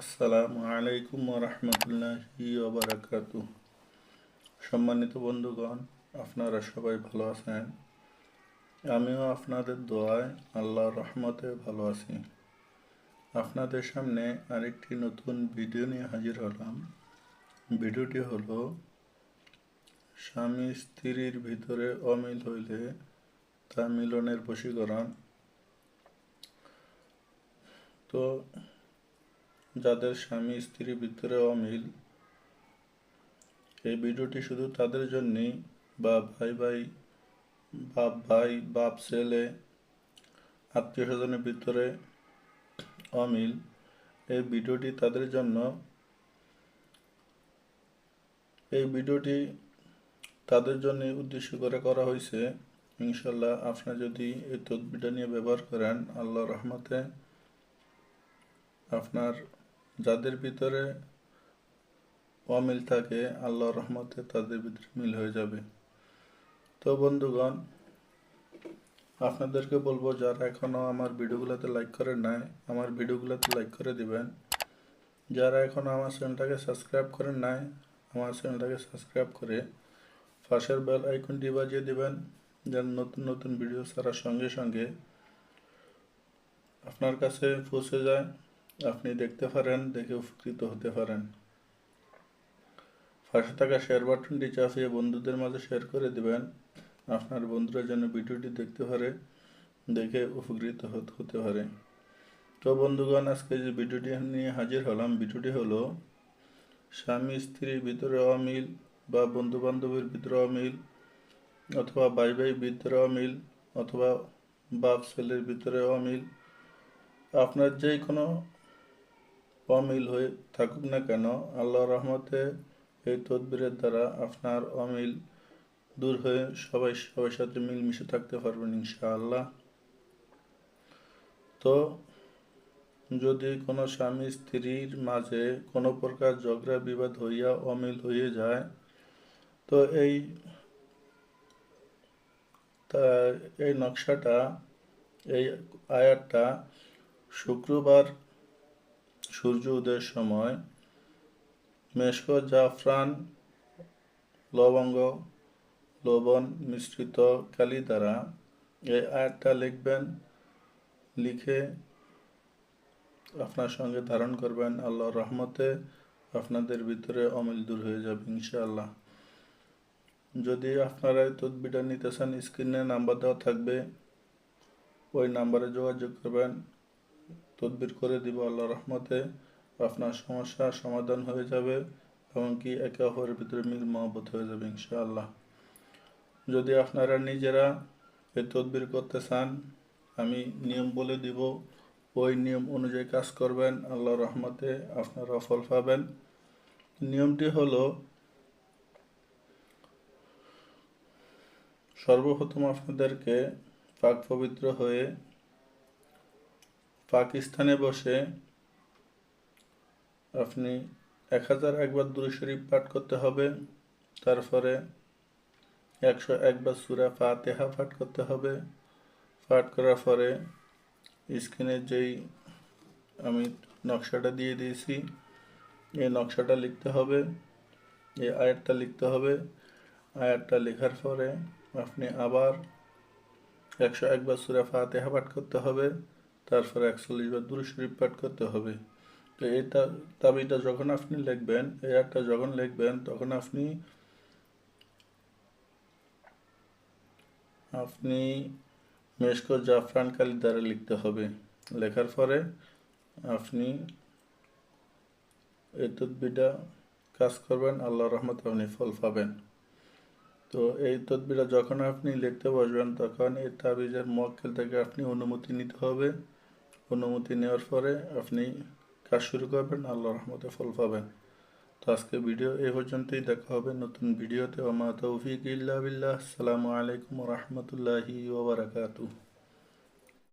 আসসালামু আলাইকুম রহমতুল্লাহি ওবরাকাতু সম্মানিত বন্ধুগণ, আপনারা সবাই ভালো আছেন? আমিও আপনাদের দোয়ায় আল্লাহর রহমতে ভালো আছি। আপনাদের সামনে আরেকটি নতুন ভিডিও নিয়ে হাজির হলাম। ভিডিওটি হলো, স্বামী স্ত্রীর ভিতরে অমিল হইলে তা মিলনের বশীকরণ। তো যাদের স্বামী স্ত্রীর ভিতরে অমিল। এই ভিডিওটি শুধু তাদের জন্যই বা ভাই ভাই বাপ ভাই, বাপ, ছেলে, আত্মীয় স্বজনের ভিতরে অমিল, এই ভিডিওটি তাদের জন্য। এই ভিডিওটি তাদের জন্য উদ্দেশ্য করে করা হয়েছে। ইনশাল্লাহ আপনারা যদি এই তদবিটা নিয়ে ব্যবহার করেন আল্লাহ রহমতে আপনার যাদের ভিতরে অমিল থাকে আল্লাহ রহমতে তাদের ভিতরে মিল হয়ে যাবে। তো বন্ধুগণ, আপনাদেরকে বলব, যারা এখনও আমার ভিডিওগুলোতে লাইক করেন নাই, আমার ভিডিওগুলোতে লাইক করে দিবেন। যারা এখনও আমার চ্যানেলটাকে সাবস্ক্রাইব করেন নাই, আমার চ্যানেলটাকে সাবস্ক্রাইব করে পাশের বেল আইকনটি বাজিয়ে দিবেন, যেন নতুন নতুন ভিডিও ছাড়ার সঙ্গে সঙ্গে আপনার কাছে পৌঁছে যায়। আপনি দেখতে পারেন, দেখে উপকৃত হতে পারেন। পাশে থাকা শেয়ার বাটনটি চাপিয়ে বন্ধুদের মাঝে শেয়ার করে দিবেন। আপনার বন্ধুরা যেন ভিডিওটি দেখতে পারে, দেখে উপকৃত হতে পারে। তো বন্ধুগণ, আজকে যে ভিডিওটি নিয়ে হাজির হলাম, ভিডিওটি হলো স্বামী স্ত্রীর ভিতরে অমিল বা বন্ধু বান্ধবের ভিতরে অমিল অথবা ভাই ভাই ভিতরে অমিল অথবা বাপ ছেলের ভিতরে অমিল। আপনার যে কোনো অমিল হয়ে থাকুক না কেন আল্লাহ রহমতে এই তদবিরের দ্বারা আপনার অমিল দূর হয়ে সবাই সবার সাথে মিলমিশে থাকতে পারবেন ইনশাআল্লাহ। তো যদি কোনো স্বামী স্ত্রীর মাঝে কোনো প্রকার ঝগড়া বিবাদ হইয়া অমিল হয়ে যায়, তো এই তা, এই নকশাটা, এই আয়াতটা শুক্রবার সূর্য উদয়ের সময় মেশক জাফরান লবঙ্গ লবণ মিশ্রিত কালি দ্বারা এই আয়াতটা লিখবেন, লিখে আপনার সঙ্গে ধারণ করবেন। আল্লাহর রহমতে আপনাদের ভিতরে অমিল দূর হয়ে যাবে ইনশাআল্লাহ। যদি আপনারা এই তদবিটা নিতে চান স্ক্রিনে নাম্বার দেওয়া থাকবে। ওই নাম্বারে যোগাযোগ করবেন। তদবির করে দিব আল্লাহ রহমতে। আপনার সমস্যা সমাধান হয়ে যাবে এমনকি একে অপরের ভিতরে মিল মহব্বত হয়ে যাবে ইনশাআল্লাহ। যদি আপনারা নিজেরা এই তদবির করতে চান, আমি নিয়ম বলে দিব, ওই নিয়ম অনুযায়ী কাজ করবেন আল্লাহ রহমতে আপনারা ফল পাবেন। নিয়মটি হলো, সর্বপ্রথম আপনাদেরকে পাক পবিত্র হয়ে পাকিস্তানে বসে আপনি এক হাজার একবার দুরু শরীফ পাঠ করতে হবে, তারপরে একশো একবার সুরা ফাতেহা পাঠ করতে হবে। পাঠ করার পরে স্ক্রিনে যেই আমি নকশাটা দিয়ে দিয়েছি, এই নকশাটা লিখতে হবে, এই আয়াতটা লিখতে হবে। আয়াতটা লেখার পরে আপনি আবার একশো একবার সুরা ফাতেহা পাঠ করতে হবে। তারপরে একচল্লিশ বার দূর শরীফ পাঠ করতে হবে। তো এটা তাবিটা যখন আপনি লিখবেন, এই একটা যখন লিখবেন, তখন আপনি আপনি মেশকো জাফরান কালি দ্বারা লিখতে হবে। লেখার পরে আপনি এই কাজ করবেন, আল্লাহ রহমত আপনি ফল পাবেন। তো এই তদবিটা যখন আপনি লিখতে বসবেন, তখন এই তাবিজের মক্কেল থেকে আপনি অনুমতি নিতে হবে। অনুমতি নেওয়ার পরে আপনি কাজ শুরু করবেন আল্লাহ রহমতে ফল পাবেন। তো আজকে ভিডিও এ পর্যন্তই, দেখা হবে নতুন ভিডিওতে। ওমা তৌফিক ইল্লা বিল্লাহ। আসসালামু আলাইকুম রহমতুল্লাহি ওবরাকাতু